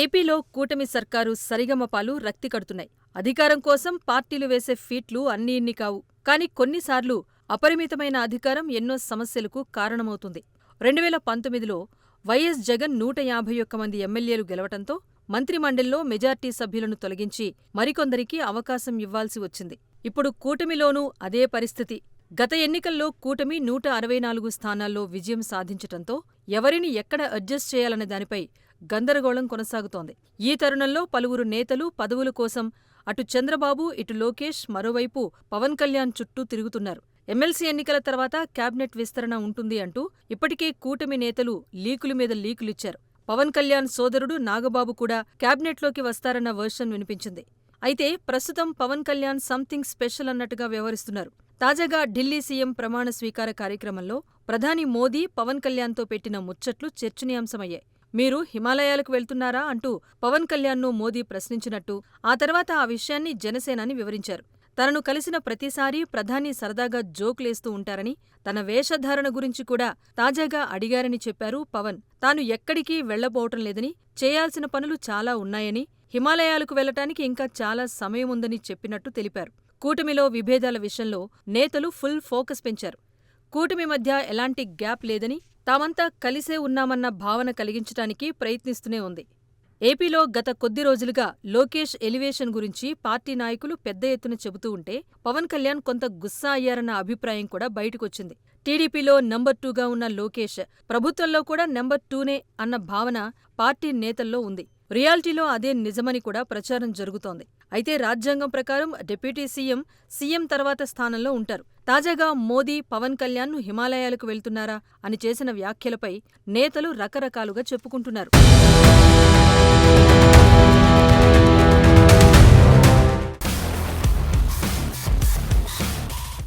ఏపీలో కూటమి సర్కారు సరిగమపాలు రక్తి కడుతున్నాయి. అధికారం కోసం పార్టీలు వేసే ఫీట్లు అన్నీ ఇన్ని కావు. కానీ కొన్నిసార్లు అపరిమితమైన అధికారం ఎన్నో సమస్యలకు కారణమవుతుంది. రెండువేల పంతొమ్మిదిలో వైఎస్ జగన్ నూట యాభై ఒక్క మంది ఎమ్మెల్యేలు గెలవటంతో మంత్రిమండలిలో మెజార్టీ సభ్యులను తొలగించి మరికొందరికి అవకాశం ఇవ్వాల్సి వచ్చింది. ఇప్పుడు కూటమిలోనూ అదే పరిస్థితి. గత ఎన్నికల్లో కూటమి నూట అరవై నాలుగు స్థానాల్లో విజయం సాధించటంతో ఎవరిని ఎక్కడ అడ్జస్ట్ చేయాలనే దానిపై గందరగోళం కొనసాగుతోంది. ఈ తరుణంలో పలువురు నేతలు పదవుల కోసం అటు చంద్రబాబు, ఇటు లోకేష్, మరోవైపు పవన్ కళ్యాణ్ చుట్టూ తిరుగుతున్నారు. ఎమ్మెల్సీ ఎన్నికల తర్వాత కేబినెట్ విస్తరణ ఉంటుంది అంటూ ఇప్పటికే కూటమి నేతలు లీకుల మీద లీకులిచ్చారు. పవన్ కళ్యాణ్ సోదరుడు నాగబాబు కూడా కేబినెట్లోకి వస్తారన్న వర్షన్ వినిపించింది. అయితే ప్రస్తుతం పవన్ కళ్యాణ్ సంథింగ్ స్పెషల్ అన్నట్టుగా వ్యవహరిస్తున్నారు. తాజాగా ఢిల్లీ సీఎం ప్రమాణ స్వీకార కార్యక్రమంలో ప్రధాని మోదీ పవన్ కళ్యాణ్తో పెట్టిన ముచ్చట్లు చర్చనీయాంశమయ్యాయి. మీరు హిమాలయాలకు వెళ్తున్నారా అంటూ పవన్ కళ్యాణ్ను మోదీ ప్రశ్నించినట్టు, ఆ తర్వాత ఆ విషయాన్ని జనసేనాని వివరించారు. తనను కలిసిన ప్రతిసారీ ప్రధాని సరదాగా జోకులేస్తూ ఉంటారని, తన వేషధారణ గురించి కూడా తాజాగా అడిగారని చెప్పారు పవన్. తాను ఎక్కడికీ వెళ్ళబోవటం లేదని, చేయాల్సిన పనులు చాలా ఉన్నాయని, హిమాలయాలకు వెళ్ళటానికి ఇంకా చాలా సమయముందని చెప్పినట్టు తెలిపారు. కూటమిలో విభేదాల విషయంలో నేతలు ఫుల్ ఫోకస్ పెంచారు. కూటమి మధ్య ఎలాంటి గ్యాప్ లేదని, తామంతా కలిసే ఉన్నామన్న భావన కలిగించటానికి ప్రయత్నిస్తూనే ఉంది. ఏపీలో గత కొద్ది రోజులుగా లోకేష్ ఎలివేషన్ గురించి పార్టీ నాయకులు పెద్ద ఎత్తున చెబుతూ ఉంటే, పవన్ కళ్యాణ్ కొంత గుస్సా అయ్యారన్న అభిప్రాయం కూడా బయటకొచ్చింది. టీడీపీలో నంబర్ టూగా ఉన్న లోకేష్ ప్రభుత్వంలో కూడా నెంబర్ టూనే అన్న భావన పార్టీ నేతల్లో ఉంది. రియాలిటీలో అదే నిజమని కూడా ప్రచారం జరుగుతోంది. అయితే రాజ్యాంగం ప్రకారం డిప్యూటీ సీఎం, సీఎం తర్వాత స్థానంలో ఉంటారు. తాజాగా మోదీ పవన్ కళ్యాణ్ను హిమాలయాలకు వెళ్తున్నారా అని చేసిన వ్యాఖ్యలపై నేతలు రకరకాలుగా చెప్పుకుంటున్నారు.